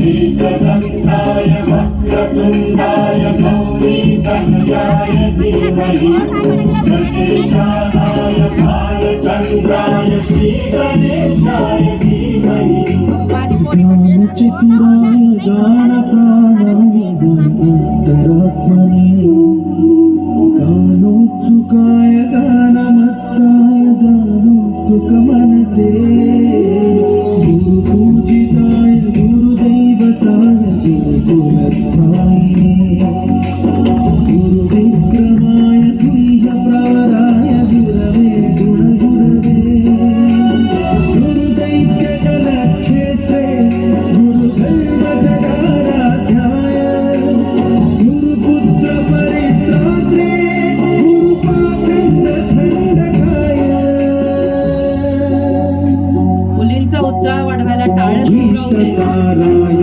एकदन्ताय वक्रतुण्डाय गौरीतनयाय धीमहि गणेशानाय भालचन्द्राय श्रीगणेशाय धीमहि ज्ञानचतुराय गानप्राणाय गान्तरात्मने गानोत्सुकाय गानमत्ताय गानोत्सुकमनसे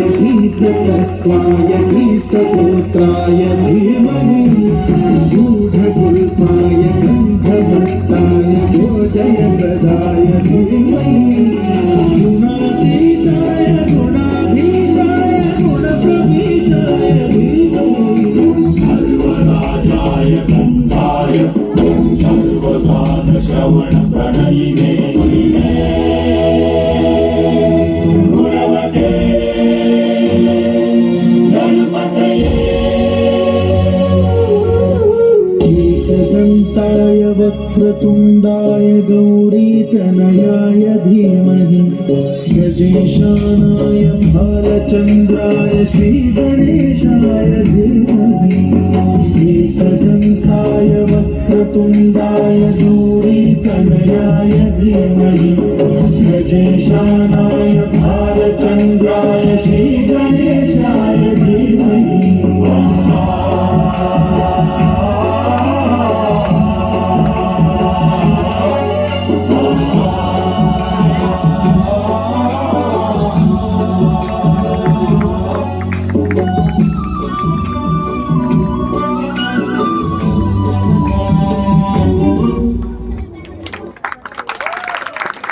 गीततत्त्वाय गीतगोत्राय धीमहि गूढगुल्फाय गन्धभट्टाय योजयप्रदाय धीमहि गुणातीताय गुणाधीशाय धीमहि। सर्वराजाय गन्धाय। सर्वगानश्रवणप्रणयिने एकदन्ताय वक्रतुण्डाय गौरीतनयाय धीमहि। गजेशानाय भालचन्द्राय श्रीगणेशाय धीमहि। एकदन्ताय वक्रतुण्डाय गौरीतनयाय धीमहि। श्री